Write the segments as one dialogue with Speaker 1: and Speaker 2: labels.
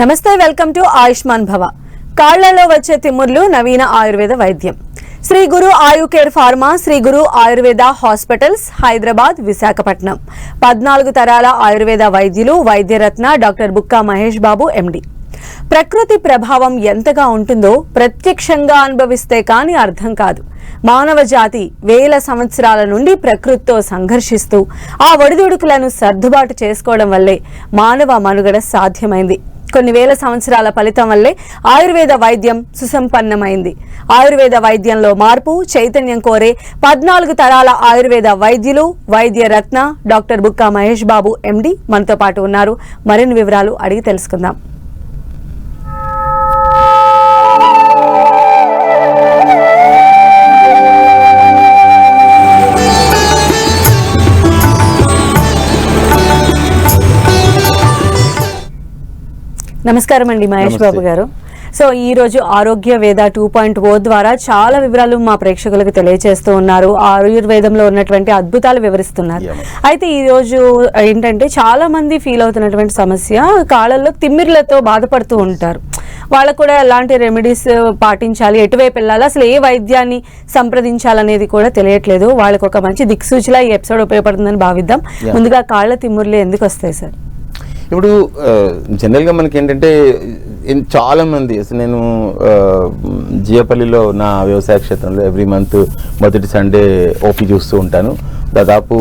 Speaker 1: నమస్తే welcome to Ayushman భవ. కాళ్ళలో వచ్చే తిమ్ముర్లు నవీన ఆయుర్వేద వైద్యం. Shri Guru Ayu care pharma Shri Guru Ayurveda hospitals Hyderabad Visakhapatnam. పద్నాలుగు తరాల ఆయుర్వేద వైద్యులు వైద్యరత్న డాక్టర్ బుక్కా మహేష్ బాబు ఎండి. ప్రకృతి ప్రభావం ఎంతగా ఉంటుందో ప్రత్యక్షంగా అనుభవిస్తే కానీ అర్థం కాదు. మానవ జాతి వేల సంవత్సరాల నుండి ప్రకృతితో సంఘర్షిస్తూ ఆ ఒడిదుడుకులను సర్దుబాటు చేసుకోవడం వల్లే మానవ మనుగడ సాధ్యమైంది. కొన్ని వేల సంవత్సరాల ఫలితం వల్లే ఆయుర్వేద వైద్యం సుసంపన్నమైంది. ఆయుర్వేద వైద్యంలో మార్పు చైతన్యం కోరే పద్నాలుగు తరాల ఆయుర్వేద వైద్యులు వైద్య రత్న డాక్టర్ బుక్కా మహేష్ బాబు ఎండి మనతో పాటు ఉన్నారు. మరిన్ని వివరాలు అడిగి తెలుసుకుందాం. నమస్కారం అండి మహేష్ బాబు గారు. సో ఈ రోజు ఆరోగ్య వేద టూ పాయింట్ ఓ ద్వారా చాలా వివరాలు మా ప్రేక్షకులకు తెలియజేస్తూ ఉన్నారు. ఆయుర్వేదంలో ఉన్నటువంటి అద్భుతాలు వివరిస్తున్నారు. అయితే ఈ రోజు ఏంటంటే చాలా మంది ఫీల్ అవుతున్నటువంటి సమస్య కాళ్ళల్లో తిమ్మిర్లతో బాధపడుతూ ఉంటారు. వాళ్ళకు కూడా ఎలాంటి రెమెడీస్ పాటించాలి ఎటువైపు వెళ్ళాలి అసలు ఏ వైద్యాన్ని సంప్రదించాలనేది కూడా తెలియట్లేదు. వాళ్ళకి ఒక మంచి దిక్సూచిలా ఈ ఎపిసోడ్ ఉపయోగపడుతుందని భావిద్దాం. ముందుగా కాళ్ళ తిమ్ముర్లు ఎందుకు వస్తాయి సార్?
Speaker 2: ఇప్పుడు జనరల్గా మనకి ఏంటంటే చాలామంది అసలు నేను జీయపల్లిలో జియపల్లిలో నా వ్యవసాయ క్షేత్రంలో ఎవ్రీ మంత్ మొదటి సండే ఓపీ చూస్తూ ఉంటాను. దాదాపు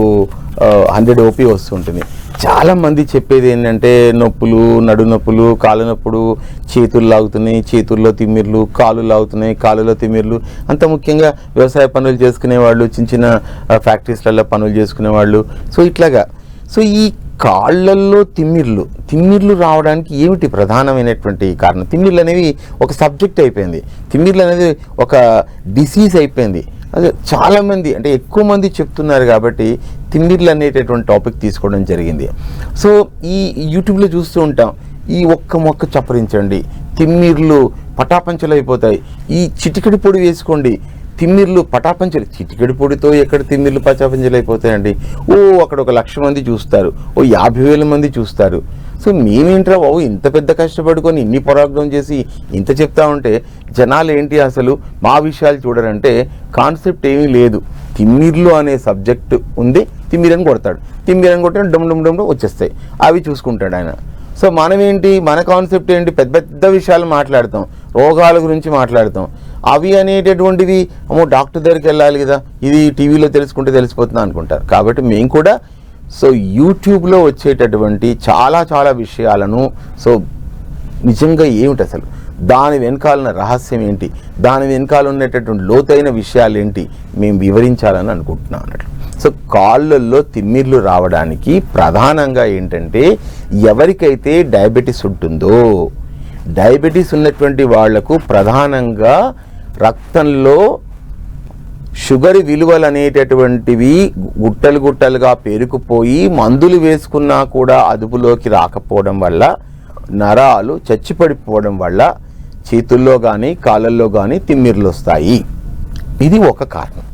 Speaker 2: హండ్రెడ్ ఓపీ వస్తూ ఉంటుంది చాలా మంది చెప్పేది ఏంటంటే నొప్పులు నడు నొప్పులు కాళ్ళ నొప్పులు చేతులు లాగుతున్నాయి చేతుల్లో తిమ్మిర్లు కాళ్ళు లాగుతున్నాయి కాళ్ళలో తిమ్మిర్లు. అంత ముఖ్యంగా వ్యవసాయ పనులు చేసుకునే వాళ్ళు చిన్న చిన్న ఫ్యాక్టరీస్లలో పనులు చేసుకునే వాళ్ళు సో ఇట్లాగా. సో ఈ కాళ్ళల్లో తిమ్మిర్లు. తిమ్మిర్లు రావడానికి ఏమిటి ప్రధానమైనటువంటి కారణం? తిమ్మిర్లు అనేవి ఒక సబ్జెక్ట్ అయిపోయింది. తిమ్మిర్లు అనేది ఒక డిసీజ్ అయిపోయింది. అదే చాలామంది అంటే ఎక్కువ మంది చెప్తున్నారు కాబట్టి తిమ్మిర్లు అనేటటువంటి టాపిక్ తీసుకోవడం జరిగింది. సో ఈ యూట్యూబ్లో చూస్తూ ఉంటాం. ఈ ఒక్క మొక్క చప్పరించండి. తిమ్మిర్లు పటాపంచలు అయిపోతాయి. ఈ చిటికడి పొడి వేసుకోండి. తిమ్మిర్లు పటాపంచలు చిటికెడి పొడితో ఎక్కడ తిమ్మిర్లు పటాపంచలు అయిపోతాయండి? ఓ అక్కడ ఒక లక్ష మంది చూస్తారు. ఓ యాభై వేల మంది చూస్తారు. సో మేమేంట్రా బాబు ఇంత పెద్ద కష్టపడుకొని ఇన్ని పొరాగ్రం చేసి ఇంత చెప్తా ఉంటే జనాలు ఏంటి అసలు? మా విషయాలు చూడరంటే కాన్సెప్ట్ ఏమీ లేదు. తిమ్మిర్లు అనే సబ్జెక్ట్ ఉంది తిమ్మిరని కొడతాడు. తిమ్మిరని కొట్టిన డమ్ డమ్ డమ్ వచ్చేస్తాయి. అవి చూసుకుంటాడు ఆయన. సో మనం ఏంటి మన కాన్సెప్ట్ ఏంటి? పెద్ద పెద్ద విషయాలు మాట్లాడతాం. రోగాల గురించి మాట్లాడతాం. అవి అనేటటువంటివి అమ్మో డాక్టర్ దగ్గరికి వెళ్ళాలి కదా ఇది టీవీలో తెలుసుకుంటే తెలిసిపోతుంది అనుకుంటారు. కాబట్టి మేము కూడా సో యూట్యూబ్లో వచ్చేటటువంటి చాలా చాలా విషయాలను సో నిజంగా ఏమిటి అసలు? దాని వెనకాలన్న రహస్యం ఏంటి? దాని వెనకాల ఉన్నటువంటి లోతైన విషయాలు ఏంటి? మేము వివరించాలని అనుకుంటున్నాం అన్నట్లు. సో కాళ్ళల్లో తిమ్మిర్లు రావడానికి ప్రధానంగా ఏంటంటే ఎవరికైతే డయాబెటీస్ ఉంటుందో డయాబెటీస్ ఉన్నటువంటి వాళ్ళకు ప్రధానంగా రక్తంలో షుగర్ విలువలు అనేటటువంటివి గుట్టలు గుట్టలుగా పేరుకుపోయి మందులు వేసుకున్నా కూడా అదుపులోకి రాకపోవడం వల్ల నరాలు చచ్చిపడిపోవడం వల్ల చేతుల్లో కానీ కాళ్ళల్లో కానీ తిమ్మిర్లు వస్తాయి. ఇది ఒక కారణం.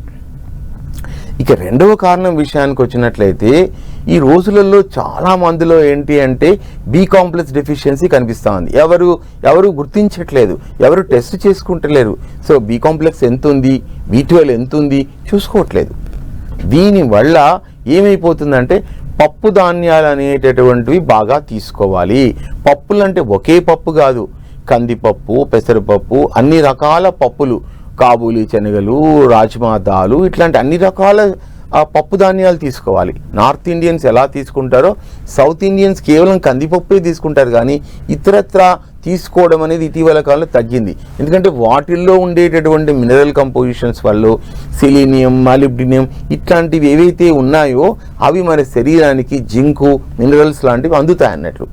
Speaker 2: ఇక రెండవ కారణం విషయానికి వచ్చినట్లయితే ఈ రోజులలో చాలా మందిలో ఏంటి అంటే బి కాంప్లెక్స్ డెఫిషియన్సీ కనిపిస్తూ ఉంది ఎవరు ఎవరు గుర్తించట్లేదు ఎవరు టెస్ట్ చేసుకుంటలేరు. సో బి కాంప్లెక్స్ ఎంత ఉంది బి ట్వెల్వ్ ఎంత ఉంది చూసుకోవట్లేదు దీనివల్ల ఏమైపోతుందంటే పప్పు ధాన్యాలు అనేటటువంటివి బాగా తీసుకోవాలి. పప్పులు అంటే ఒకే పప్పు కాదు. కందిపప్పు పెసరపప్పు అన్ని రకాల పప్పులు. కాబూలి శనగలు రాజ్మా దాలు ఇట్లాంటి అన్ని రకాల ఆ, పప్పు ధాన్యాలు తీసుకోవాలి. నార్త్ ఇండియన్స్ ఎలా తీసుకుంటారో సౌత్ ఇండియన్స్ కేవలం కందిపప్పే తీసుకుంటారు కానీ ఇతరత్ర తీసుకోవడం అనేది ఇటీవల కాలంలో తగ్గింది. ఎందుకంటే వాటిల్లో ఉండేటటువంటి మినరల్ కంపోజిషన్స్ వల్ల సిలీనియం మాలిబ్డినియం ఇట్లాంటివి ఏవైతే ఉన్నాయో అవి మన శరీరానికి జింకు మినరల్స్ లాంటివి అందుతాయి అన్నట్లు.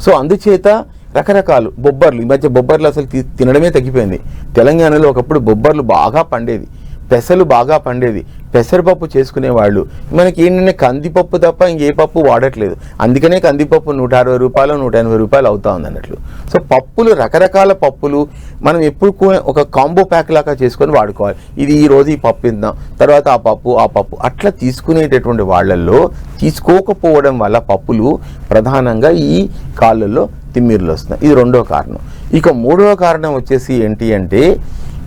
Speaker 2: సో అందుచేత రకరకాలు బొబ్బర్లు ఈ మధ్య బొబ్బర్లు అసలు తినడమే తగ్గిపోయింది. తెలంగాణలో ఒకప్పుడు బొబ్బర్లు బాగా పండేది. పెసలు బాగా పండేది. పెసరపప్పు చేసుకునేవాళ్ళు. మనకి ఏంటంటే కందిపప్పు తప్ప ఇంకే పప్పు వాడట్లేదు. అందుకనే కందిపప్పు నూట అరవై రూపాయలు నూట ఎనభై రూపాయలు అవుతా ఉంది అన్నట్లు సో పప్పులు రకరకాల పప్పులు మనం ఎప్పుడు ఒక కాంబో ప్యాక్ లాగా చేసుకొని వాడుకోవాలి. ఇది ఈ రోజు ఈ పప్పు తిందాం తర్వాత ఆ పప్పు ఆ పప్పు. అట్లా తీసుకునేటటువంటి వాళ్ళల్లో తీసుకోకపోవడం వల్ల పప్పులు ప్రధానంగా ఈ కాళ్ళల్లో తిమ్మిర్లు వస్తున్నాయి. ఇది రెండో కారణం. ఇక మూడవ కారణం వచ్చేసి ఏంటి అంటే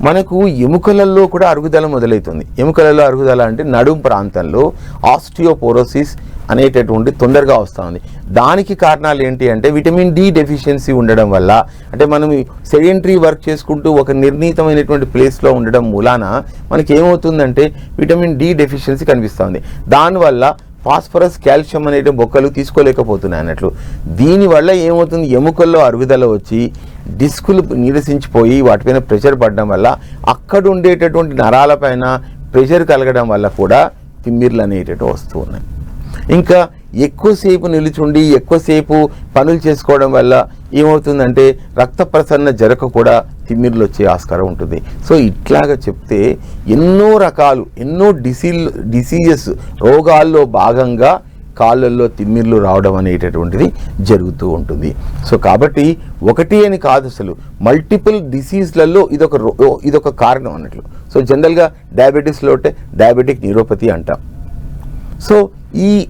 Speaker 2: మనకు ఎముకలలో కూడా అరుగుదల మొదలవుతుంది. ఎముకలలో అరుగుదల అంటే నడుం ప్రాంతంలో ఆస్టియోపోరోసిస్ అనేటటువంటి తొందరగా వస్తూ ఉంది దానికి కారణాలు ఏంటి అంటే విటమిన్ డి డెఫిషియన్సీ ఉండడం వల్ల అంటే మనం సెడెంటరీ వర్క్ చేసుకుంటూ ఒక నిర్ణీతమైనటువంటి ప్లేస్లో ఉండడం మూలాన మనకి ఏమవుతుందంటే విటమిన్ డి డెఫిషియన్సీ కనిపిస్తుంది. దానివల్ల ఫాస్ఫరస్ కాల్షియం అనేటి బొక్కలు తీసుకోలేకపోతున్నాయి అన్నట్లు. దీనివల్ల ఏమవుతుంది? ఎముకల్లో అరుగుదల వచ్చి డిస్కులు నీరసించిపోయి వాటిపైన ప్రెషర్ పడడం వల్ల అక్కడ ఉండేటటువంటి నరాలపైన ప్రెషర్ కలగడం వల్ల కూడా తిమ్మిర్లు అనేటట్టు వస్తూ ఉన్నాయి. ఇంకా ఎక్కువసేపు నిలుచుండి ఎక్కువసేపు పనులు చేసుకోవడం వల్ల ఏమవుతుందంటే రక్త ప్రసరణ జరగ కూడా తిమ్మిర్లు వచ్చే ఆస్కారం ఉంటుంది. సో ఇట్లాగా చెప్తే ఎన్నో రకాలు ఎన్నో డిసీల్ డిసీజెస్ రోగాల్లో భాగంగా కాళ్ళల్లో తిమ్మిర్లు రావడం అనేటటువంటిది జరుగుతూ ఉంటుంది. సో కాబట్టి ఒకటి అని కాదు అసలు. మల్టిపుల్ డిసీజ్లలో ఇదొక రో- ఇదొక కారణం అన్నట్లు. సో జనరల్గా డయాబెటీస్లో అంటే డయాబెటిక్ న్యూరోపతి అంటాం. సో ఈ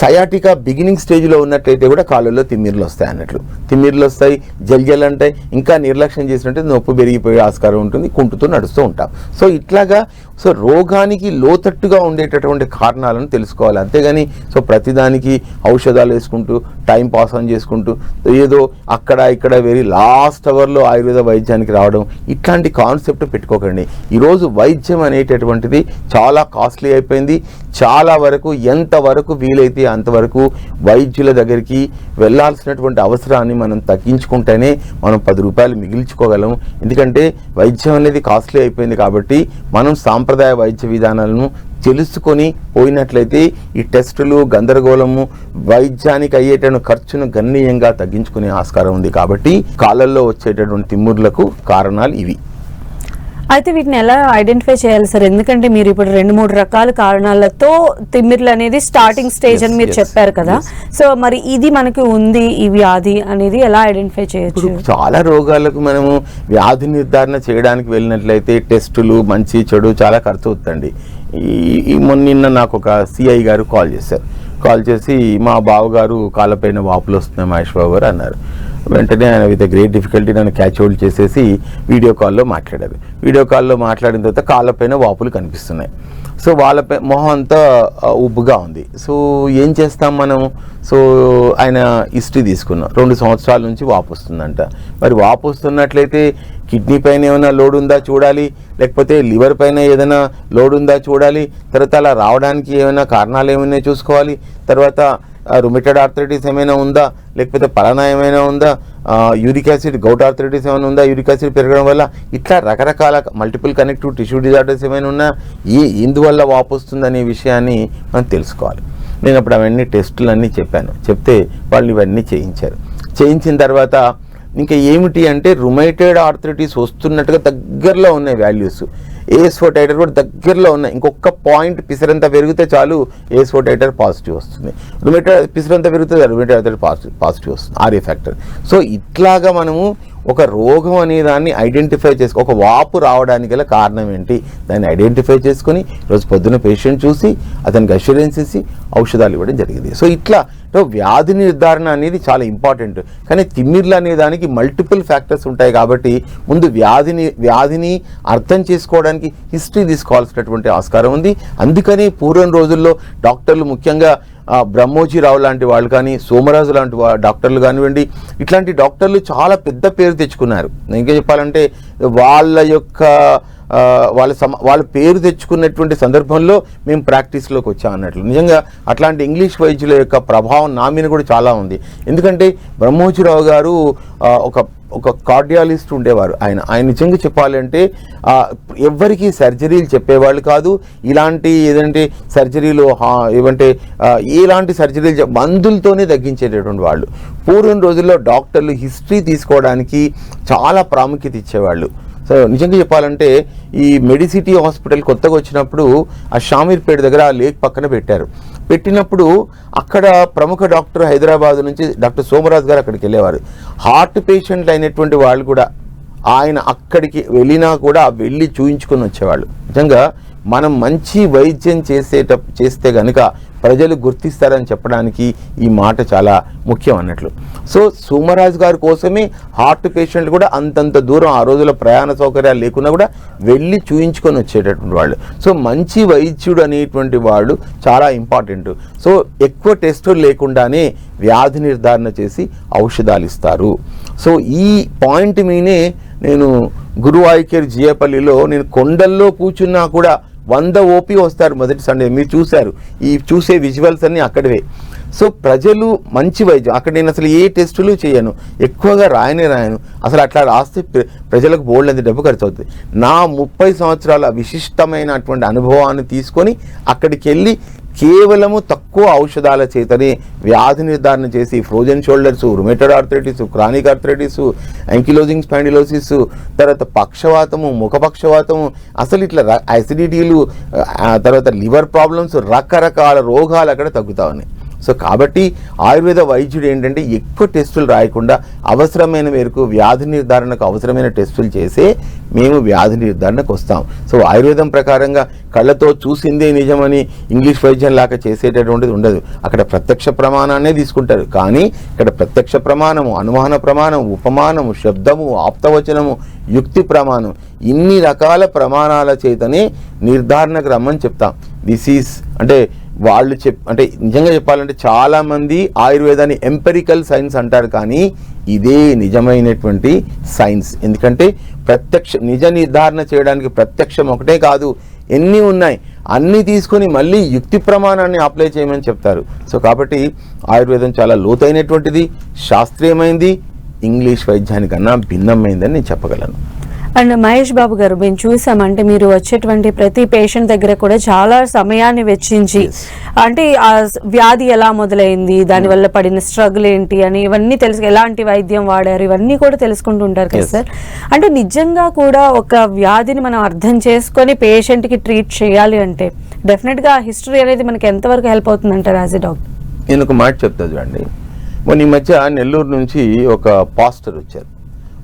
Speaker 2: సయాటికా బిగినింగ్ స్టేజ్లో ఉన్నట్లయితే కూడా కాళ్ళల్లో తిమ్మిర్లు వస్తాయి అన్నట్లు. తిమ్మిర్లు వస్తాయి జల్జల్ అంటే ఇంకా నిర్లక్ష్యం చేసినట్టు నొప్పి పెరిగిపోయే ఆస్కారం ఉంటుంది కుంటుతూ నడుస్తూ ఉంటాం. సో ఇట్లాగా సో రోగానికి లోతట్టుగా ఉండేటటువంటి కారణాలను తెలుసుకోవాలి. అంతేగాని సో ప్రతిదానికి ఔషధాలు వేసుకుంటూ టైం పాస్ ఆన్ చేసుకుంటూ ఏదో అక్కడ ఇక్కడ వెరీ లాస్ట్ అవర్లో ఆయుర్వేద వైద్యానికి రావడం ఇట్లాంటి కాన్సెప్ట్ పెట్టుకోకండి. ఈరోజు వైద్యం అనేటటువంటిది చాలా కాస్ట్లీ అయిపోయింది. చాలా వరకు ఎంతవరకు వీలైతే అంతవరకు వైద్యుల దగ్గరికి వెళ్ళాల్సినటువంటి అవసరాన్ని మనం తగ్గించుకుంటేనే మనం పది రూపాయలు మిగిల్చుకోగలం. ఎందుకంటే వైద్యం అనేది కాస్ట్లీ అయిపోయింది కాబట్టి మనం సాంప్రదాయ సాంప్రదాయ వైద్య విధానాలను తెలుసుకొని పోయినట్లయితే ఈ టెస్టులు గందరగోళము వైద్యానికి అయ్యేటటువంటి ఖర్చును గణనీయంగా తగ్గించుకునే ఆస్కారం ఉంది. కాబట్టి కాలల్లో వచ్చేటటువంటి తిమ్ముర్లకు కారణాలు ఇవి.
Speaker 1: అయితే వీటిని ఎలా ఐడెంటిఫై చేయాలి సార్? ఎందుకంటే మీరు ఇప్పుడు రెండు మూడు రకాల కారణాలతో తిమ్మిర్లు అనేది స్టార్టింగ్ స్టేజ్ అని మీరు చెప్పారు కదా. సో మరి ఇది మనకి ఉంది ఈ వ్యాధి అనేది ఎలా ఐడెంటిఫై చేయొచ్చు?
Speaker 2: చాలా రోగాలకు మనము వ్యాధి నిర్ధారణ చేయడానికి వెళ్ళినట్లయితే టెస్టులు మంచి చెడు చాలా ఖర్చు అవుతుందండి. ఈ- ఈ మొన్న నిన్న నాకు ఒక సిఐ గారు కాల్ చేశారు. కాల్ చేసి మా బావగారు కాళ్ళపైన వాపులు వస్తున్నాయి మహేష్ బాబు గారు అన్నారు. వెంటనే ఆయన విత్ గ్రేట్ డిఫికల్టీ నన్ను క్యాచ్ హోల్డ్ చేసేసి వీడియో కాల్లో మాట్లాడారు. వీడియో కాల్లో మాట్లాడిన తర్వాత కాళ్ళపైన వాపులు కనిపిస్తున్నాయి. సో వాళ్ళపై మొహం అంతా ఉబ్బుగా ఉంది. సో ఏం చేస్తాం మనం? సో ఆయన హిస్టరీ తీసుకున్నాం రెండు సంవత్సరాల నుంచి వాపు వస్తుందంట మరి వాపు వస్తున్నట్లయితే కిడ్నీ పైన ఏమైనా లోడ్ ఉందా చూడాలి? లేకపోతే లివర్ పైన ఏదైనా లోడ్ ఉందా చూడాలి? తర్వాత అలా రావడానికి ఏమైనా కారణాలు ఏమైనా చూసుకోవాలి? తర్వాత రుమిటెడ్ ఆర్థరైటిస్ ఏమైనా ఉందా? లేకపోతే పలానా ఏమైనా ఉందా? యూరిక్ యాసిడ్ గౌట్ ఆర్థరైటిస్ ఏమైనా ఉందా? యూరిక్ యాసిడ్ పెరగడం వల్ల ఇట్లా రకరకాల మల్టిపుల్ కనెక్టివ్ టిష్యూ డిజార్డర్స్ ఏమైనా ఉన్నా ఏ ఎందువల్ల వాపు వస్తుందనే విషయాన్ని మనం తెలుసుకోవాలి. నేను అప్పుడు అవన్నీ టెస్టులు అన్నీ చెప్పాను. చెప్తే వాళ్ళు ఇవన్నీ చేయించారు. చేయించిన తర్వాత ఇంకా ఏమిటి అంటే రుమైటెడ్ ఆర్థరైటిస్ వస్తున్నట్టుగా దగ్గరలో ఉన్నాయి వాల్యూస్ ఏఎస్ ఫోర్ టైటర్ కూడా దగ్గరలో ఉన్నాయి. ఇంకొక పాయింట్ పిసరంత పెరిగితే చాలు ఏఎస్ ఫోర్ టైటర్ పాజిటివ్ వస్తుంది. రుమైటెడ్ పిసరంత పెరిగితే రుమైటెడ్ పాజిటివ్ పాజిటివ్ వస్తుంది. ఆర్ఏ ఫ్యాక్టర్ సో ఇట్లాగా మనము ఒక రోగం అనే దాన్ని ఐడెంటిఫై చేసుకో ఒక వాపు రావడానికి గల కారణం ఏంటి? దాన్ని ఐడెంటిఫై చేసుకొని రోజు పొద్దున పేషెంట్ చూసి అతనికి అష్యూరెన్స్ ఇచ్చి ఔషధాలు ఇవ్వడం జరిగింది. సో ఇట్లా వ్యాధి నిర్ధారణ అనేది చాలా ఇంపార్టెంట్ కానీ తిమ్మిర్లు అనే దానికి మల్టిపుల్ ఫ్యాక్టర్స్ ఉంటాయి కాబట్టి ముందు వ్యాధిని వ్యాధిని అర్థం చేసుకోవడానికి హిస్టరీ తీసుకోవాల్సినటువంటి ఆస్కారం ఉంది. అందుకని పూర్వం రోజుల్లో డాక్టర్లు ముఖ్యంగా బ్రహ్మోజీరావు లాంటి వాళ్ళు కానీ సోమరాజు లాంటి డాక్టర్లు కానివ్వండి ఇట్లాంటి డాక్టర్లు చాలా పెద్ద పేరు తెచ్చుకున్నారు. ఇంకా చెప్పాలంటే వాళ్ళ యొక్క వాళ్ళ సమ వాళ్ళ పేరు తెచ్చుకున్నటువంటి సందర్భంలో మేము ప్రాక్టీస్లోకి వచ్చాం అన్నట్లు. నిజంగా అట్లాంటి ఇంగ్లీష్ వైద్యుల యొక్క ప్రభావం నా మీద కూడా చాలా ఉంది. ఎందుకంటే బ్రహ్మోజీరావు గారు ఒక ఒక కార్డియాలిస్ట్ ఉండేవారు. ఆయన ఆయన నిజంగా చెప్పాలంటే ఆ, ఎవ్వరికీ సర్జరీలు చెప్పేవాళ్ళు కాదు. ఇలాంటి ఏదంటే సర్జరీలు హా- ఏమంటే ఇలాంటి ఎలాంటి సర్జరీలు మందులతోనే తగ్గించేటటువంటి వాళ్ళు. పూర్వం రోజుల్లో డాక్టర్లు హిస్టరీ తీసుకోవడానికి చాలా ప్రాముఖ్యత ఇచ్చేవాళ్ళు. సో నిజంగా చెప్పాలంటే ఈ మెడిసిటీ హాస్పిటల్ కొత్తగా వచ్చినప్పుడు ఆ షామీర్పేట దగ్గర ఆ లేక్ పక్కన పెట్టారు. పెట్టినప్పుడు అక్కడ ప్రముఖ డాక్టర్ హైదరాబాద్ నుంచి డాక్టర్ సోమరాజ్ గారు అక్కడికి వెళ్ళేవారు. హార్ట్ పేషెంట్లు అయినటువంటి వాళ్ళు కూడా ఆయన అక్కడికి వెళ్ళినా కూడా వెళ్ళి చూయించుకొని వచ్చేవాళ్ళు. నిజంగా మనం మంచి వైద్యం చేసేట చేస్తే గనుక ప్రజలు గుర్తిస్తారని చెప్పడానికి ఈ మాట చాలా ముఖ్యం అన్నట్లు. సో సోమరాజు గారి కోసమే హార్ట్ పేషెంట్లు కూడా అంతంత దూరం ఆ రోజుల ప్రయాణ సౌకర్యాలు లేకున్నా కూడా వెళ్ళి చూయించుకొని వచ్చేటటువంటి వాళ్ళు. సో మంచి వైద్యుడు అనేటువంటి వాళ్ళు చాలా ఇంపార్టెంట్ సో ఎక్కువ టెస్టులు లేకుండానే వ్యాధి నిర్ధారణ చేసి ఔషధాలు ఇస్తారు. సో ఈ పాయింట్ మీనే నేను గురువాయికేర్ జియపల్లిలో నేను కొండల్లో కూర్చున్నా కూడా వంద ఓపీ వస్తారు మొదటి సండే. మీరు చూశారు. ఈ చూసే విజువల్స్ అన్నీ అక్కడవే. సో ప్రజలు మంచి వైద్యం. అక్కడ నేను అసలు ఏ టెస్టులు చేయను. ఎక్కువగా రాయనే రాయను. అసలు అట్లా రాస్తే ప్రజలకు బోల్డ్ అంత డబ్బు ఖర్చు అవుతుంది నా ముప్పై సంవత్సరాల విశిష్టమైనటువంటి అనుభవాన్ని తీసుకొని అక్కడికి వెళ్ళి కేవలము తక్కువ ఔషధాల చేతనే వ్యాధి నిర్ధారణ చేసి frozen shoulders rheumatoid arthritis chronic arthritis ankylosing spondylosis తర్వాత పక్షవాతము ముఖపక్షవాతము అసలు ఇట్లా అసిడిటీలు తర్వాత లివర్ ప్రాబ్లమ్స్ రకరకాల రోగాలు అక్కడ తగ్గుతా ఉన్నాయి. సో కాబట్టి ఆయుర్వేద వైద్యుడు ఏంటంటే ఎక్కువ టెస్టులు రాయకుండా అవసరమైన మేరకు వ్యాధి నిర్ధారణకు అవసరమైన టెస్టులు చేసే మేము వ్యాధి నిర్ధారణకు వస్తాం. సో ఆయుర్వేదం ప్రకారంగా కళ్ళతో చూసిందే నిజమని ఇంగ్లీష్ వైద్యం లాగా చేసేటటువంటిది ఉండదు. అక్కడ ప్రత్యక్ష ప్రమాణాన్నే తీసుకుంటారు. కానీ ఇక్కడ ప్రత్యక్ష ప్రమాణము అనుమాన ప్రమాణం ఉపమానము శబ్దము ఆప్తవచనము యుక్తి ప్రమాణం ఇన్ని రకాల ప్రమాణాల చేతనే నిర్ధారణకు రమ్మని చెప్తాం. దిస్ ఈస్ అంటే వాళ్ళు చెప్ అంటే నిజంగా చెప్పాలంటే చాలామంది ఆయుర్వేదాన్ని ఎంపెరికల్ సైన్స్ అంటారు కానీ ఇదే నిజమైనటువంటి సైన్స్. ఎందుకంటే ప్రత్యక్ష నిజ నిర్ధారణ చేయడానికి ప్రత్యక్షం ఒకటే కాదు ఎన్ని ఉన్నాయి అన్నీ తీసుకొని మళ్ళీ యుక్తి ప్రమాణాన్ని అప్లై చేయమని చెప్తారు. సో కాబట్టి ఆయుర్వేదం చాలా లోతైనటువంటిది శాస్త్రీయమైంది ఇంగ్లీష్ వైద్యానికన్నా భిన్నమైందని నేను చెప్పగలను.
Speaker 1: అండ్ మహేష్ బాబు గారు మేము చూసామంటే మీరు వచ్చేటువంటి ప్రతి పేషెంట్ దగ్గర కూడా చాలా సమయాన్ని వెచ్చించి. అంటే ఆ వ్యాధి ఎలా మొదలైంది దానివల్ల పడిన స్ట్రగుల్ ఏంటి అని ఇవన్నీ తెలుసు ఎలాంటి వైద్యం వాడారు ఇవన్నీ కూడా తెలుసుకుంటూ ఉంటారు కదా. సార్. అంటే నిజంగా కూడా ఒక వ్యాధిని మనం అర్థం చేసుకొని పేషెంట్కి ట్రీట్ చేయాలి అంటే డెఫినెట్గా హిస్టరీ అనేది మనకి ఎంతవరకు హెల్ప్ అవుతుంది అంటారు యాజ్ ఎ డాక్టర్
Speaker 2: నేను ఒక మాట చెప్తా చూడండి. మొన్న ఈ మధ్య నెల్లూరు నుంచి ఒక పాస్టర్ వచ్చారు.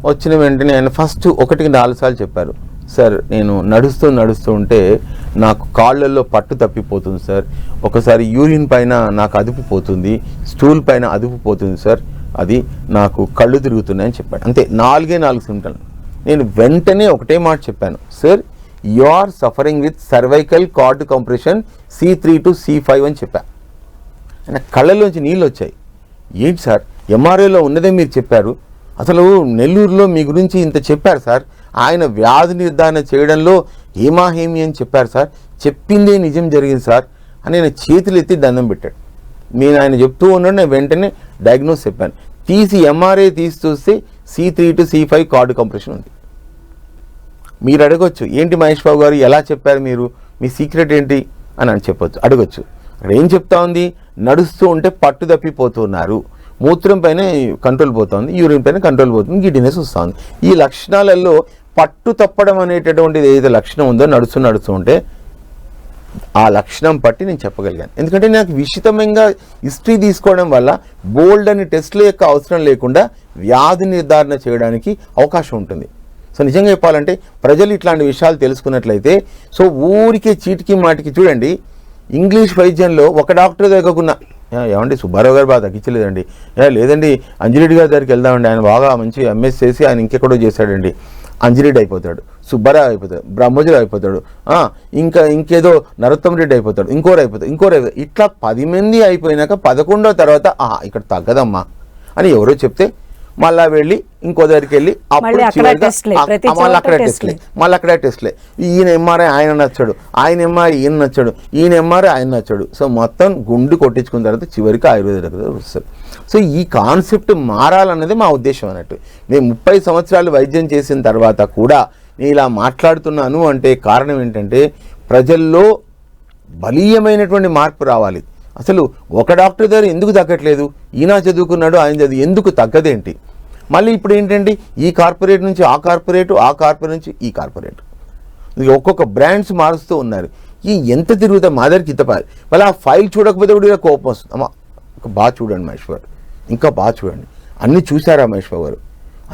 Speaker 2: వచ్చిన వెంటనే ఆయన ఫస్ట్ ఒకటికి నాలుగు సార్లు చెప్పారు సార్ నేను నడుస్తూ నడుస్తూ ఉంటే నాకు కాళ్ళల్లో పట్టు తప్పిపోతుంది సార్. ఒకసారి యూరిన్ పైన నాకు అదుపు పోతుంది స్టూల్ పైన అదుపు పోతుంది సార్. అది నాకు కళ్ళు తిరుగుతున్నాయని చెప్పాడు. అంతే నాలుగే నాలుగు సింటలు. నేను వెంటనే ఒకటే మాట చెప్పాను sir you are suffering with cervical cord compression C three to C five అని చెప్పాను ఆయన కళ్ళలోంచి నీళ్ళు వచ్చాయి. ఏంటి సార్ ఎంఆర్ఏలో ఉన్నదే మీరు చెప్పారు? అసలు నెల్లూరులో మీ గురించి ఇంత చెప్పారు సార్. ఆయన వ్యాధి నిర్ధారణ చేయడంలో హేమాహేమి అని చెప్పారు సార్. చెప్పిందే నిజం జరిగింది సార్ అని ఆయన చేతులు ఎత్తి దండం పెట్టాడు. నేను ఆయన చెప్తూ ఉన్నాడు నేను వెంటనే డయాగ్నోస్ చెప్పాను. తీసి ఎంఆర్ఐ తీసి చూస్తే C three to C five cord compression ఉంది. మీరు అడగొచ్చు ఏంటి మహేష్ బాబు గారు ఎలా చెప్పారు మీరు? మీ సీక్రెట్ ఏంటి? అని అని చెప్పొచ్చు అడగొచ్చు. ఏం చెప్తా ఉంది? నడుస్తూ ఉంటే పట్టు తప్పిపోతున్నారు మూత్రం పైన కంట్రోల్ పోతుంది యూరిన్ పైన కంట్రోల్ పోతుంది గిడ్డినెస్ వస్తుంది. ఈ లక్షణాలలో పట్టు తప్పడం అనేటటువంటిది ఏదైతే లక్షణం ఉందో నడుస్తూ నడుస్తూ ఉంటే ఆ లక్షణం బట్టి నేను చెప్పగలిగాను. ఎందుకంటే నాకు విషితమంగా హిస్టరీ తీసుకోవడం వల్ల బోల్డ్ అని టెస్ట్ల యొక్క అవసరం లేకుండా వ్యాధి నిర్ధారణ చేయడానికి అవకాశం ఉంటుంది. సో నిజంగా చెప్పాలంటే ప్రజలు ఇట్లాంటి విషయాలు తెలుసుకున్నట్లయితే సో ఊరికే చీటికి మాటికి చూడండి ఇంగ్లీష్ వైద్యంలో ఒక డాక్టర్ దగ్గరకున్న ఏమండి? సుబ్బారావు గారు బాగా తగ్గించలేదండి. లేదండి అంజిరెడ్డి గారి దగ్గరికి వెళ్దామండి. ఆయన బాగా మంచి ఎంఎస్ చేసి ఆయన ఇంకెక్కడో చేశాడండి. అంజిరెడ్డి అయిపోతాడు సుబ్బారావు అయిపోతాడు బ్రహ్మజుడు అయిపోతాడు ఇంకా ఇంకేదో నరోత్తమ రెడ్డి అయిపోతాడు ఇంకోరు అయిపోతాడు ఇంకోరు అయిపోతాడు ఇట్లా పది మంది అయిపోయినాక పదకొండో తర్వాత ఇక్కడ తగ్గదమ్మా అని ఎవరో చెప్తే మళ్ళా వెళ్ళి ఇంకో దగ్గరికి వెళ్ళి అప్పుడు
Speaker 1: మళ్ళీ అక్కడ టెస్ట్లే,
Speaker 2: మళ్ళీ అక్కడ
Speaker 1: టెస్ట్లే.
Speaker 2: ఈయన ఎంఆర్ఐ ఆయన నచ్చాడు ఆయన ఎంఆర్ఐ ఈయన నచ్చాడు ఈయన ఎంఆర్ఐ ఆయన నచ్చాడు. సో మొత్తం గుండు కొట్టించుకున్న తర్వాత చివరికి ఆయుర్వేద దగ్గర వస్తుంది. సో ఈ కాన్సెప్ట్ మారాలన్నది మా ఉద్దేశం అన్నట్టు. మేము ముప్పై సంవత్సరాలు వైద్యం చేసిన తర్వాత కూడా నేను ఇలా మాట్లాడుతున్నాను అంటే కారణం ఏంటంటే ప్రజల్లో బలీయమైనటువంటి మార్పు రావాలి. అసలు ఒక డాక్టర్ దగ్గర ఎందుకు తగ్గట్లేదు? ఈయన చదువుకున్నాడు ఆయన చదువు ఎందుకు తగ్గదేంటి? మళ్ళీ ఇప్పుడు ఏంటంటే ఈ కార్పొరేట్ నుంచి ఆ కార్పొరేట్ ఆ కార్పొరేట్ నుంచి ఈ కార్పొరేట్. ఇది ఒక్కొక్క బ్రాండ్స్ మారుస్తూ ఉన్నారు. ఈ ఎంత తిరుగుతా మా దగ్గరికి ఇంతపాలి మళ్ళీ ఆ ఫైల్ చూడకపోతే కూడా ఇలా కోపం వస్తుంది. అమ్మా బాగా చూడండి మహేష్ గారు ఇంకా బాగా చూడండి. అన్నీ చూశారా మహేష్ బాబు గారు?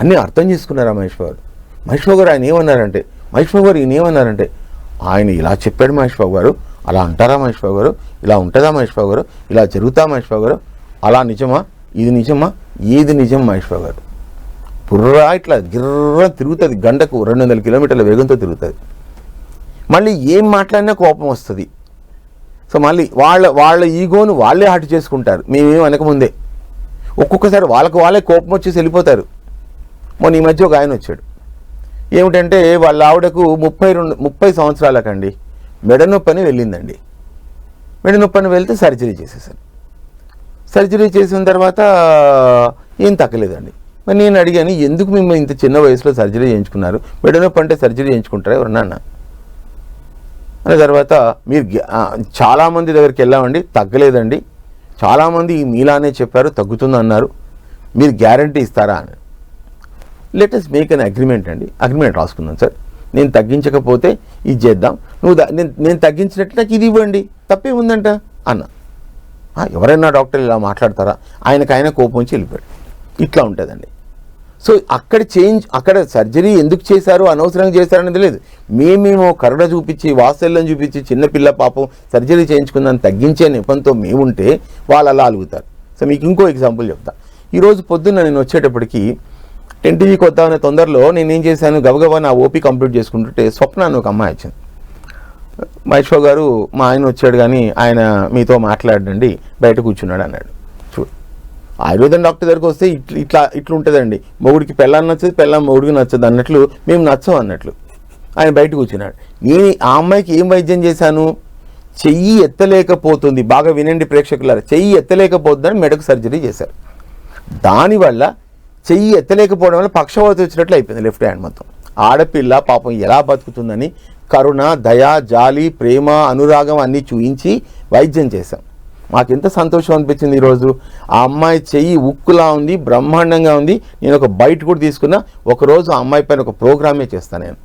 Speaker 2: అన్నీ అర్థం చేసుకున్నారా మహేష్ బాబు గారు? మహేష్ బాబు గారు ఆయన ఏమన్నారంటే మహేష్ బాబు గారు ఈయన ఏమన్నారంటే ఆయన ఇలా చెప్పాడు మహేష్ బాబు గారు. అలా అంటారా మహేష్ బాబు గారు? ఇలా ఉంటుందా మహేష్ బాబు గారు? ఇలా జరుగుతా మహేష్ బాబు గారు? అలా నిజమా? ఇది నిజమా? ఏది నిజం మహేష్ బాబు గారు? పుర్రా ఇట్లా గిర్ర తిరుగుతుంది. గంటకు రెండు వందల కిలోమీటర్ల వేగంతో తిరుగుతుంది. మళ్ళీ ఏం మాట్లాడినా కోపం వస్తుంది. సో మళ్ళీ వాళ్ళ వాళ్ళ ఈగోను వాళ్ళే హట్ చేసుకుంటారు. మేమేం అనకముందే ఒక్కొక్కసారి వాళ్ళకు వాళ్ళే కోపం వచ్చేసి వెళ్ళిపోతారు. మొన్న ఈ మధ్య ఒక ఆయన వచ్చాడు. ఏమిటంటే వాళ్ళ ఆవిడకు ముప్పై రెండు ముప్పై సంవత్సరాలకండి. మెడనొప్పని వెళ్ళిందండి. మెడ వెళ్తే సర్జరీ చేసేసాను. సర్జరీ చేసిన తర్వాత ఏం తగ్గలేదండి. మరి నేను అడిగాను ఎందుకు మేము ఇంత చిన్న వయసులో సర్జరీ చేయించుకున్నారు? మెడ పంటే అంటే సర్జరీ చేయించుకుంటారా? ఎవరన్నా అన్న. అన్న తర్వాత మీరు చాలామంది దగ్గరికి వెళ్ళామండి తగ్గలేదండి. చాలామంది మీలానే చెప్పారు తగ్గుతుంది అన్నారు. మీరు గ్యారంటీ ఇస్తారా? అని. లెటెస్ మేక్ అన్ అగ్రిమెంట్ అండి. అగ్రిమెంట్ రాసుకుందాం సార్. నేను తగ్గించకపోతే ఇది చేద్దాం. నువ్వు నేను నేను తగ్గించినట్టు నాకు ఇది ఇవ్వండి. తప్పే ఉందంట అన్న ఎవరైనా డాక్టర్ ఇలా మాట్లాడతారా? ఆయనకు ఆయన కోపం వచ్చి వెళ్ళిపోయాడు. ఇట్లా ఉంటుందండి. సో అక్కడ చేంజ్ అక్కడ సర్జరీ ఎందుకు చేశారు అనవసరంగా చేశారనేది లేదు. మేమేమో కరుణ చూపించి వాసల్యం చూపించి చిన్నపిల్ల పాపం సర్జరీ చేయించుకుందని తగ్గించే నిపంతో మేముంటే వాళ్ళు అలా అలుగుతారు. సో మీకు ఇంకో ఎగ్జాంపుల్ చెప్తా. ఈరోజు పొద్దున్న నేను వచ్చేటప్పటికి టెన్ టీవీకి వద్దామనే తొందరలో నేను ఏం చేశాను గబగబా నా ఓపీ కంప్లీట్ చేసుకుంటుంటే స్వప్న అని ఒక అమ్మాయి వచ్చింది. మహేష్ గారు మా ఆయన వచ్చాడు కానీ ఆయన మీతో మాట్లాడండి బయట కూర్చున్నాడు అన్నాడు. ఆయుర్వేదం డాక్టర్ దగ్గరికి వస్తే ఇట్లా ఇట్లా ఇట్లా ఉంటుందండి మొగుడికి పెళ్ళాన్ని నచ్చదు పెళ్ళాం మొగుడికి నచ్చదు అన్నట్లు మేము నచ్చం అన్నట్లు. ఆయన బయట కూర్చున్నాడు నేను ఆ అమ్మాయికి ఏం వైద్యం చేశాను? చెయ్యి ఎత్తలేకపోతుంది. బాగా వినండి ప్రేక్షకులారా. చెయ్యి ఎత్తలేకపోతుందని మెడకు సర్జరీ చేశారు. దానివల్ల చెయ్యి ఎత్తలేకపోవడం వల్ల పక్షవాతం వచ్చినట్లు అయిపోయింది లెఫ్ట్ హ్యాండ్ మొత్తం. ఆడపిల్ల పాపం ఎలా బతుకుతుందని కరుణ దయ జాలి ప్రేమ అనురాగం అన్నీ చూయించి వైద్యం చేశాం. మాకు ఎంత సంతోషం అనిపించింది ఈరోజు? ఆ అమ్మాయి చెయ్యి ఉక్కులా ఉంది బ్రహ్మాండంగా ఉంది. నేను ఒక బయట కూడా తీసుకున్నా. ఒకరోజు ఆ అమ్మాయి పైన ఒక ప్రోగ్రామే చేస్తాను నేను.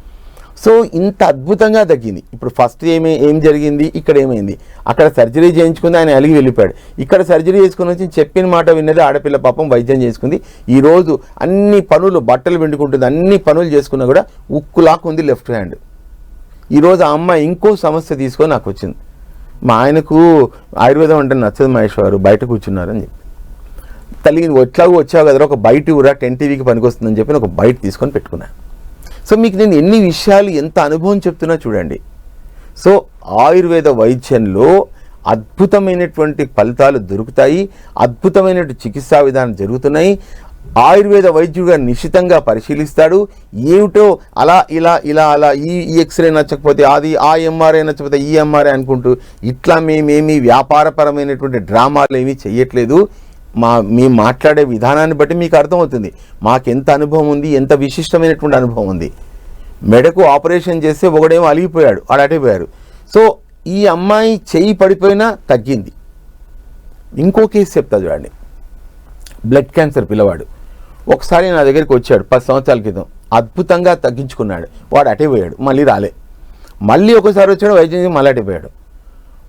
Speaker 2: సో ఇంత అద్భుతంగా తగ్గింది. ఇప్పుడు ఫస్ట్ ఏమి ఏం జరిగింది? ఇక్కడ ఏమైంది? అక్కడ సర్జరీ చేయించుకుంది ఆయన అలిగి వెళ్ళిపోయాడు. ఇక్కడ సర్జరీ చేసుకుని వచ్చి చెప్పిన మాట విన్నది ఆడపిల్ల పాపం వైద్యం చేసుకుంది. ఈరోజు అన్ని పనులు బట్టలు పిండుకుంటుంది అన్ని పనులు చేసుకున్నా కూడా ఉక్కులాకుంది లెఫ్ట్ హ్యాండ్. ఈరోజు ఆ అమ్మాయి ఇంకో సమస్య తీసుకొని నాకు వచ్చింది. మా ఆయనకు ఆయుర్వేదం అంటే నచ్చదు మహేష్ గారు బయట కూర్చున్నారని చెప్పి. తల్లి వచ్చావు ఎట్లాగో వచ్చావు కదా ఒక బయట ఊరా టెన్ టీవీకి పనికొస్తుందని చెప్పి నేను ఒక బయట తీసుకొని పెట్టుకున్నాను సో మీకు నేను ఎన్ని విషయాలు ఎంత అనుభవం చెప్తున్నా చూడండి. సో ఆయుర్వేద వైద్యంలో అద్భుతమైనటువంటి ఫలితాలు దొరుకుతాయి అద్భుతమైనటువంటి చికిత్సా విధానం జరుగుతున్నాయి ఆయుర్వేద వైద్యుడిగా నిశ్చితంగా పరిశీలిస్తాడు. ఏమిటో అలా ఇలా ఇలా అలా ఈ ఈ ఎక్స్రే నచ్చకపోతే అది ఆ ఎంఆర్ఐ నచ్చకపోతే ఈ ఎంఆర్ఐ అనుకుంటూ ఇట్లా మేమేమి వ్యాపారపరమైనటువంటి డ్రామాలు ఏమీ చేయట్లేదు మా మేము మాట్లాడే విధానాన్ని బట్టి మీకు అర్థమవుతుంది. మాకు ఎంత అనుభవం ఉంది ఎంత విశిష్టమైనటువంటి అనుభవం ఉంది. మెడకు ఆపరేషన్ చేస్తే ఒకడేమో అలిగిపోయాడు అడటిపోయారు. సో ఈ అమ్మాయి చెయ్యి పడిపోయినా తగ్గింది. ఇంకో కేసు చెప్తా చూడండి. బ్లడ్ క్యాన్సర్ పిల్లవాడు. ఒకసారి నా దగ్గరికి వచ్చాడు పది సంవత్సరాల క్రితం. అద్భుతంగా తగ్గించుకున్నాడు. వాడు అటే పోయాడు మళ్ళీ రాలే. మళ్ళీ ఒకసారి వచ్చాడు వైద్యం చేసి మళ్ళీ అటే పోయాడు.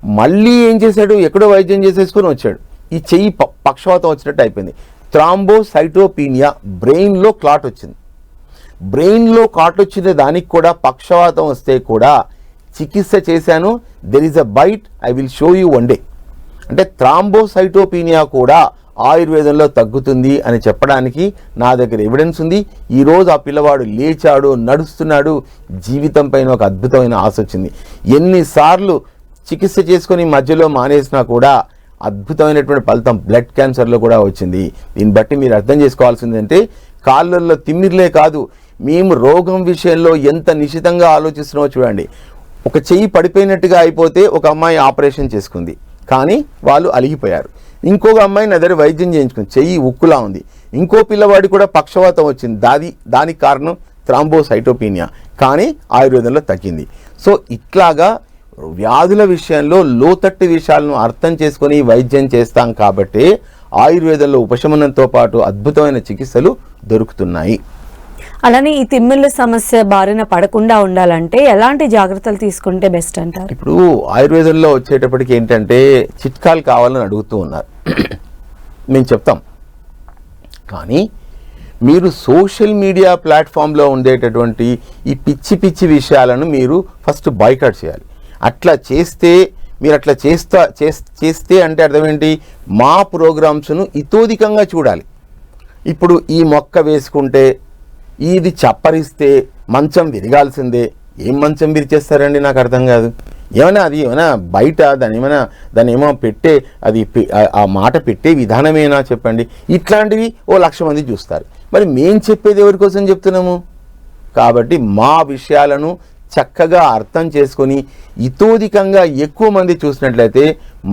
Speaker 2: మళ్ళీ ఏం చేశాడు? ఎక్కడో వైద్యం చేసేసుకొని వచ్చాడు. ఈ చెయ్యి ప- పక్షవాతం వచ్చినట్టు అయిపోయింది. థ్రాంబోసైటోపీనియా బ్రెయిన్లో క్లాట్ వచ్చింది. బ్రెయిన్లో క్లాట్ వచ్చిన దానికి కూడా పక్షవాతం వస్తే కూడా చికిత్స చేశాను. There is a bite I will show you one day అంటే థ్రాంబోసైటోపీనియా కూడా ఆయుర్వేదంలో తగ్గుతుంది అని చెప్పడానికి నా దగ్గర ఎవిడెన్స్ ఉంది. ఈరోజు ఆ పిల్లవాడు లేచాడు నడుస్తున్నాడు జీవితం పైన ఒక అద్భుతమైన ఆశ వచ్చింది. ఎన్నిసార్లు చికిత్స చేసుకొని మధ్యలో మానేసినా కూడా అద్భుతమైనటువంటి ఫలితం బ్లడ్ క్యాన్సర్లో కూడా వచ్చింది. దీన్ని బట్టి మీరు అర్థం చేసుకోవాల్సింది అంటే కాళ్ళల్లో తిమ్మిర్లే కాదు మేము రోగం విషయంలో ఎంత నిశితంగా ఆలోచిస్తున్నామో చూడండి. ఒక చెయ్యి పడిపోయినట్టుగా అయిపోతే ఒక అమ్మాయి ఆపరేషన్ చేసుకుంది. కానీ వాళ్ళు అలిగిపోయారు. ఇంకొక అమ్మాయి నా దగ్గర వైద్యం చేయించుకుంది చెయ్యి ఉక్కులా ఉంది. ఇంకో పిల్లవాడి కూడా పక్షవాతం వచ్చింది. దాది దానికి కారణం థ్రాంబోసైటోపీనియా. కానీ ఆయుర్వేదంలో తగ్గింది. సో ఇట్లాగా వ్యాధుల విషయంలో లోతట్టు విషయాలను అర్థం చేసుకొని వైద్యం చేస్తాం కాబట్టి ఆయుర్వేదంలో ఉపశమనంతో పాటు అద్భుతమైన చికిత్సలు దొరుకుతున్నాయి.
Speaker 1: అలానే ఈ తిమ్మిళ్ళ సమస్య బారిన పడకుండా ఉండాలంటే ఎలాంటి జాగ్రత్తలు తీసుకుంటే బెస్ట్ అంటారు?
Speaker 2: ఇప్పుడు ఆయుర్వేదంలో వచ్చేటప్పటికి ఏంటంటే చిట్కాలు కావాలని అడుగుతూ ఉన్నారు. మేము చెప్తాం. కానీ మీరు సోషల్ మీడియా ప్లాట్ఫామ్లో ఉండేటటువంటి ఈ పిచ్చి పిచ్చి విషయాలను మీరు ఫస్ట్ బాయ్కాట్ చేయాలి. అట్లా చేస్తే మీరు అట్లా చేస్తా చేస్తే అంటే అర్థమేంటి? మా ప్రోగ్రామ్స్ను ఇతోధికంగా చూడాలి. ఇప్పుడు ఈ మొక్క వేసుకుంటే ఇది చప్పరిస్తే మంచం విరగాల్సిందే. ఏం మంచం విరిచేస్తారండి? నాకు అర్థం కాదు. ఏమైనా అది ఏమైనా బయట దాని ఏమైనా దాన్ని ఏమో పెట్టే అది ఆ- ఆ మాట పెట్టే విధానమేనా చెప్పండి? ఇట్లాంటివి ఓ లక్ష మంది చూస్తారు. మరి మేం చెప్పేది ఎవరి కోసం చెప్తున్నాము? కాబట్టి మా విషయాలను చక్కగా అర్థం చేసుకొని ఇతోధికంగా ఎక్కువ మంది చూసినట్లయితే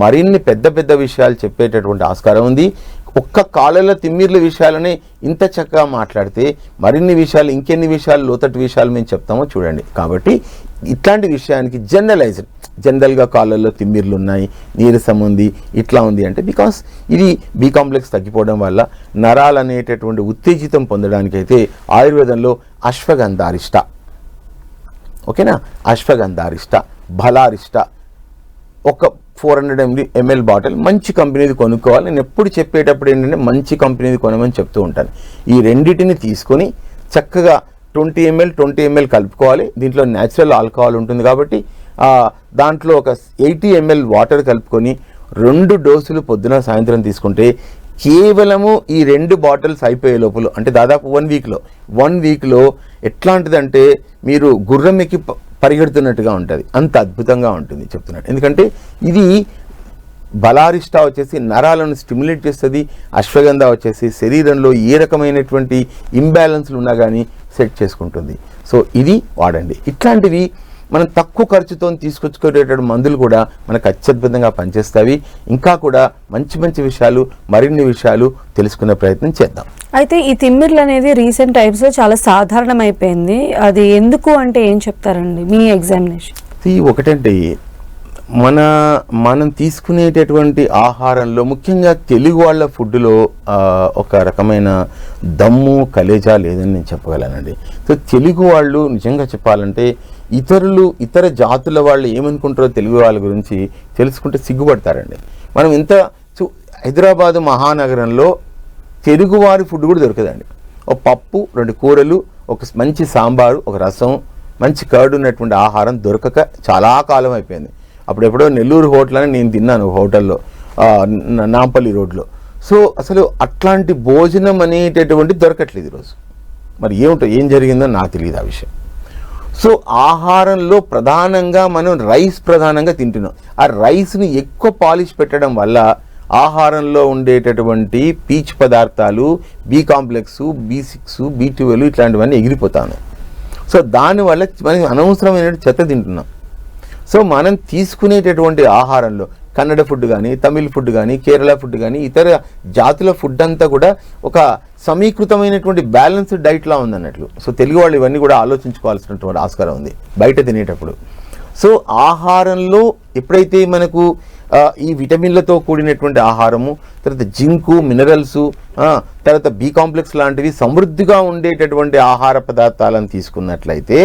Speaker 2: మరిన్ని పెద్ద పెద్ద విషయాలు చెప్పేటటువంటి ఆస్కారం ఉంది. ఒక్క కాలంలో తిమ్మిర్ల విషయాలని ఇంత చక్కగా మాట్లాడితే మరిన్ని విషయాలు ఇంకెన్ని విషయాలు లోతటి విషయాలు మేము చెప్తామో చూడండి. కాబట్టి ఇట్లాంటి విషయానికి జనరలైజ్డ్ జనరల్గా కాళ్ళల్లో తిమ్మిర్లు ఉన్నాయి నీరసం ఉంది ఇట్లా ఉంది అంటే బికాస్ ఇది బి కాంప్లెక్స్ తగ్గిపోవడం వల్ల నరాలు అనేటటువంటి ఉత్తేజితం పొందడానికైతే ఆయుర్వేదంలో అశ్వగంధారిష్ట. ఓకేనా? అశ్వగంధారిష్ట బలారిష్ట. ఒక four hundred ML ML bottle మంచి కంపెనీది కొనుక్కోవాలి. నేను ఎప్పుడు చెప్పేటప్పుడు ఏంటంటే మంచి కంపెనీది కొనమని చెప్తూ ఉంటాను. ఈ రెండింటిని తీసుకొని చక్కగా ట్వంటీ ఎంఎల్ ట్వంటీ ఎంఎల్ కలుపుకోవాలి. దీంట్లో న్యాచురల్ ఆల్కహాల్ ఉంటుంది కాబట్టి దాంట్లో ఒక ఎయిటీ ఎంఎల్ వాటర్ కలుపుకొని రెండు డోసులు పొద్దున సాయంత్రం తీసుకుంటే కేవలము ఈ రెండు బాటిల్స్ అయిపోయే లోపల అంటే దాదాపు వన్ వీక్లో వన్ వీక్లో ఎట్లాంటిదంటే మీరు గుర్రం ఎక్కి పరిగెడుతున్నట్టుగా ఉంటుంది. అంత అద్భుతంగా ఉంటుంది చెప్తున్నాడు ఎందుకంటే ఇది బలారిష్ట వచ్చేసి నరాలను స్టిమ్యులేట్ చేస్తుంది అశ్వగంధ వచ్చేసి శరీరంలో ఏ రకమైనటువంటి ఇంబ్యాలెన్స్లు ఉన్నా కానీ సెట్ చేసుకుంటుంది. సో ఇది వాడండి. ఇట్లాంటివి మనం తక్కువ ఖర్చుతో తీసుకొచ్చుకునేటటువంటి మందులు కూడా మనకు అత్యద్భుతంగా పనిచేస్తాయి. ఇంకా కూడా మంచి మంచి విషయాలు మరిన్ని విషయాలు తెలుసుకునే ప్రయత్నం చేద్దాం.
Speaker 1: అయితే ఈ తిమ్మిర్లు అనేది రీసెంట్ టైమ్స్లో చాలా సాధారణం అయిపోయింది అది ఎందుకు అంటే ఏం చెప్తారండి మీ ఎగ్జామినేషన్
Speaker 2: ఇది ఒకటంటే మన మనం తీసుకునేటటువంటి ఆహారంలో ముఖ్యంగా తెలుగు వాళ్ళ ఫుడ్లో ఒక రకమైన దమ్ము కలేజా లేదని నేను చెప్పగలనండి. సో తెలుగు వాళ్ళు నిజంగా చెప్పాలంటే ఇతరులు ఇతర జాతుల వాళ్ళు ఏమనుకుంటారో తెలుగు వాళ్ళ గురించి తెలుసుకుంటే సిగ్గుపడతారండి. మనం ఇంత చూ- హైదరాబాదు మహానగరంలో తెలుగువారి ఫుడ్ కూడా దొరకదండి. ఒక పప్పు రెండు కూరలు ఒక మంచి సాంబారు ఒక రసం మంచి కర్డ్ ఉన్నటువంటి ఆహారం దొరకక చాలా కాలం అయిపోయింది. అప్పుడెప్పుడో నెల్లూరు హోటల్ అని నేను తిన్నాను హోటల్లో నా- నాంపల్లి రోడ్లో. సో అసలు అట్లాంటి భోజనం అనేటటువంటి దొరకట్లేదు ఈరోజు. మరి ఏమిటో ఏం జరిగిందో నాకు తెలియదు ఆ విషయం. సో ఆహారంలో ప్రధానంగా మనం రైస్ ప్రధానంగా తింటున్నాం. ఆ రైస్ని ఎక్కువ పాలిష్ పెట్టడం వల్ల ఆహారంలో ఉండేటటువంటి పీచ్ పదార్థాలు B complex B six B twelve ఇట్లాంటివన్నీ ఎగిరిపోతాను. సో దానివల్ల మనం అనవసరమైన చెత్త తింటున్నాం. సో మనం తీసుకునేటటువంటి ఆహారంలో కన్నడ ఫుడ్ కానీ తమిళ్ ఫుడ్ కానీ కేరళ ఫుడ్ కానీ ఇతర జాతుల ఫుడ్ అంతా కూడా ఒక సమీకృతమైనటువంటి బ్యాలెన్స్డ్ డైట్లా ఉందన్నట్లు. సో తెలుగు వాళ్ళు ఇవన్నీ కూడా ఆలోచించుకోవాల్సినటువంటి ఆస్కారం ఉంది బయట తినేటప్పుడు. సో ఆహారంలో ఎప్పుడైతే మనకు ఈ విటమిన్లతో కూడినటువంటి ఆహారము తర్వాత జింకు మినరల్స్ తర్వాత బి కాంప్లెక్స్ లాంటివి సమృద్ధిగా ఉండేటటువంటి ఆహార పదార్థాలను తీసుకున్నట్లయితే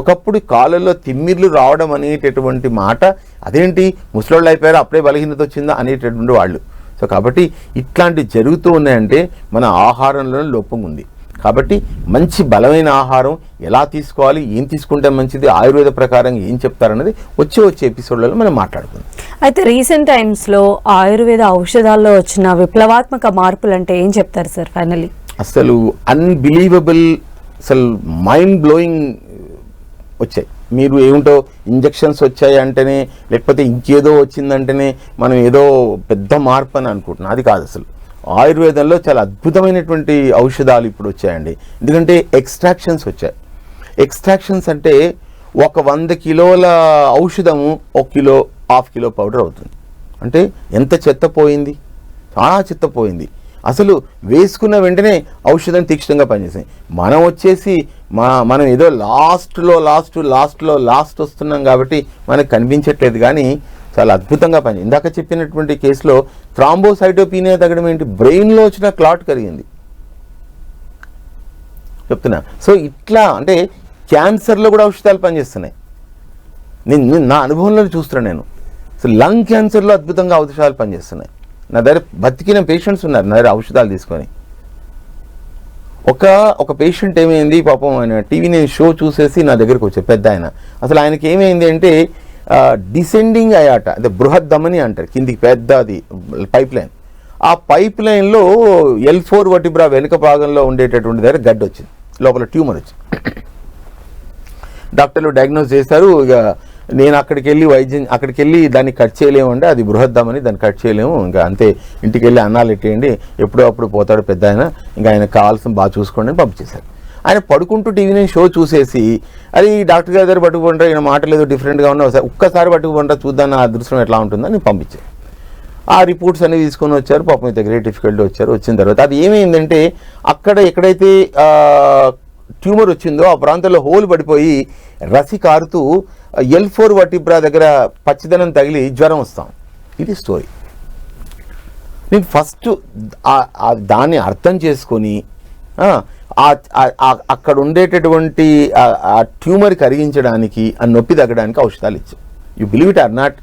Speaker 2: ఒకప్పుడు కాలంలో తిమ్మిర్లు రావడం అనేటటువంటి మాట అదేంటి? ముసలోళ్ళు అయిపోయారు? అప్పుడే బలహీనత వచ్చిందా? అనేటటువంటి వాళ్ళు. సో కాబట్టి ఇట్లాంటివి జరుగుతూ ఉన్నాయంటే మన ఆహారంలోనే లోపం ఉంది. కాబట్టి మంచి బలమైన ఆహారం ఎలా తీసుకోవాలి ఏం తీసుకుంటే మంచిది ఆయుర్వేద ప్రకారం ఏం చెప్తారన్నది వచ్చే వచ్చే ఎపిసోడ్లలో మనం మాట్లాడుకుందాం.
Speaker 1: అయితే రీసెంట్ టైమ్స్లో ఆయుర్వేద ఔషధాల్లో వచ్చిన విప్లవాత్మక మార్పులు అంటే ఏం చెప్తారు సార్ ఫైనలీ
Speaker 2: అసలు అన్బిలీవబుల్ అసలు మైండ్ బ్లోయింగ్ వచ్చాయి. మీరు ఏమిటో ఇంజెక్షన్స్ వచ్చాయి అంటేనే లేకపోతే ఇంకేదో వచ్చిందంటేనే మనం ఏదో పెద్ద మార్పు అని అనుకుంటున్నాం. అది కాదు అసలు. ఆయుర్వేదంలో చాలా అద్భుతమైనటువంటి ఔషధాలు ఇప్పుడు వచ్చాయండి. ఎందుకంటే ఎక్స్ట్రాక్షన్స్ వచ్చాయి. ఎక్స్ట్రాక్షన్స్ అంటే ఒక వంద కిలోల ఔషధము ఒక కిలో హాఫ్ కిలో పౌడర్ అవుతుంది. అంటే ఎంత చెత్త పోయింది? చాలా చెత్త పోయింది. అసలు వేసుకున్న వెంటనే ఔషధం తీక్షణంగా పనిచేసాయి మనం వచ్చేసి మా మనం ఏదో లాస్ట్లో లాస్ట్ లాస్ట్లో లాస్ట్ వస్తున్నాం కాబట్టి మనకు కనిపించట్లేదు. కానీ చాలా అద్భుతంగా పని. ఇందాక చెప్పినటువంటి కేసులో థ్రాంబోసైటోపీనియా తగ్గడం ఏంటి? బ్రెయిన్లో వచ్చిన క్లాట్ కరిగింది చెప్తున్నా. సో ఇట్లా అంటే క్యాన్సర్లో కూడా ఔషధాలు పనిచేస్తున్నాయి. నేను నా అనుభవంలో చూస్తున్నాను నేను. సో లంగ్ క్యాన్సర్లో అద్భుతంగా ఔషధాలు పనిచేస్తున్నాయి. నా దగ్గర బతికిన పేషెంట్స్ ఉన్నారు నా దగ్గర ఔషధాలు తీసుకొని. ఒక ఒక పేషెంట్ ఏమైంది? పాపం ఆయన టీవీ నేను షో చూసేసి నా దగ్గరకు వచ్చారు పెద్ద ఆయన. అసలు ఆయనకి ఏమైంది అంటే డిసెండింగ్ అయాట అంటే బృహద్దమని అంటారు. కిందికి పెద్దది పైప్ లైన్ ఆ పైప్ లైన్లో ఎల్ ఫోర్ వటిబ్రా వెనుక భాగంలో ఉండేటటువంటి దగ్గర గడ్డ వచ్చింది. లోపల ట్యూమర్ వచ్చింది. డాక్టర్లు డయాగ్నోస్ చేస్తారు ఇక నేను అక్కడికి వెళ్ళి వైద్యం అక్కడికి వెళ్ళి దాన్ని కట్ చేయలేము అంటే అది బృహద్ధమని దాన్ని కట్ చేయలేము. ఇంకా అంతే ఇంటికి వెళ్ళి అన్నాలు ఎట్టేయండి. ఎప్పుడో అప్పుడు పోతాడు పెద్ద ఆయన. ఇంకా ఆయన కావాల్సిన బాగా చూసుకోండి అని పంపించేశారు. ఆయన పడుకుంటూ టీవీ నేను షో చూసేసి అది డాక్టర్ గారి దగ్గర పట్టుకుంటారు ఈయన మాటలు ఏదో డిఫరెంట్గా ఉన్నా ఒకసారి ఒక్కసారి పట్టుకుంటా చూద్దాం నా అదృష్టం ఎట్లా ఉంటుందని పంపించాను ఆ రిపోర్ట్స్ అన్ని తీసుకొని వచ్చారు పాపం అయితే గ్రేట్ డిఫికల్ట్ వచ్చారు వచ్చిన తర్వాత. అది ఏమైందంటే అక్కడ ఎక్కడైతే ట్యూమర్ వచ్చిందో ఆ ప్రాంతంలో హోల్ పడిపోయి రసి కారుతూ ఎల్ ఫోర్ వటిబ్రా దగ్గర పచ్చిదనం తగిలి జ్వరం వస్తాం. ఇది స్టోరీ నేను ఫస్ట్ దాన్ని అర్థం చేసుకొని అక్కడ ఉండేటటువంటి ఆ- ట్యూమర్ కరిగించడానికి ఆ నొప్పి తగ్గడానికి ఔషధాలు ఇచ్చాం you believe it or not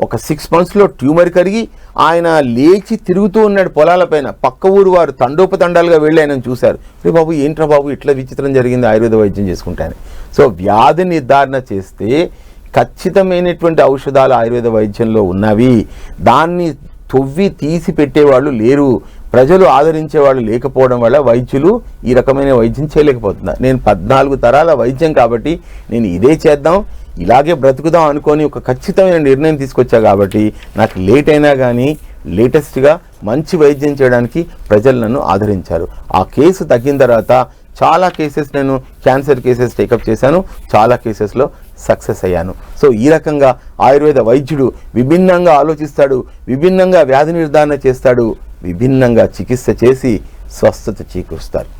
Speaker 2: ఒక సిక్స్ మంత్స్లో ట్యూమర్ కరిగి ఆయన లేచి తిరుగుతూ ఉన్నాడు పొలాలపైన పక్క ఊరు వారు తండోపతండాలుగా వెళ్ళి ఆయన చూశారు. రే బాబు ఏంట్రా బాబు ఇట్లా విచిత్రం జరిగింది ఆయుర్వేద వైద్యం చేసుకుంటాను. సో వ్యాధి నిర్ధారణ చేస్తే ఖచ్చితమైనటువంటి ఔషధాలు ఆయుర్వేద వైద్యంలో ఉన్నవి. దాన్ని తొవ్వి తీసి పెట్టేవాళ్ళు లేరు. ప్రజలు ఆదరించేవాళ్ళు లేకపోవడం వల్ల వైద్యులు ఈ రకమైన వైద్యం చేయలేకపోతున్నారు. నేను పద్నాలుగు తరాల వైద్యం కాబట్టి నేను ఇదే చేద్దాం ఇలాగే బ్రతుకుదాం అనుకొని ఒక ఖచ్చితమైన నిర్ణయం తీసుకొచ్చా కాబట్టి నాకు లేట్ అయినా కానీ లేటెస్ట్గా మంచి వైద్యం చేయడానికి ప్రజలు నన్ను ఆదరించారు. ఆ కేసు తగ్గిన తర్వాత చాలా కేసెస్ నేను క్యాన్సర్ కేసెస్ టేకప్ చేశాను చాలా కేసెస్లో సక్సెస్ అయ్యాను. సో ఈ రకంగా ఆయుర్వేద వైద్యుడు విభిన్నంగా ఆలోచిస్తాడు విభిన్నంగా వ్యాధి నిర్ధారణ చేస్తాడు విభిన్నంగా చికిత్స చేసి స్వస్థత చేకూరుస్తారు.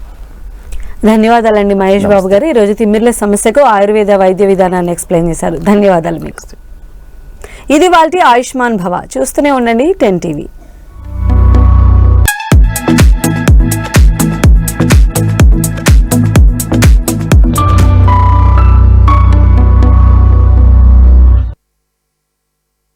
Speaker 1: ధన్యవాదాలండి మహేష్ బాబు గారు. ఈరోజు తిమ్మిర్ల సమస్యకు ఆయుర్వేద వైద్య విధానాన్ని ఎక్స్ప్లెయిన్ చేశారు. ధన్యవాదాలు మీకు. ఇది వాళ్ళ ఆయుష్మాన్ భవ. చూస్తూనే ఉండండి టెన్ టీవీ.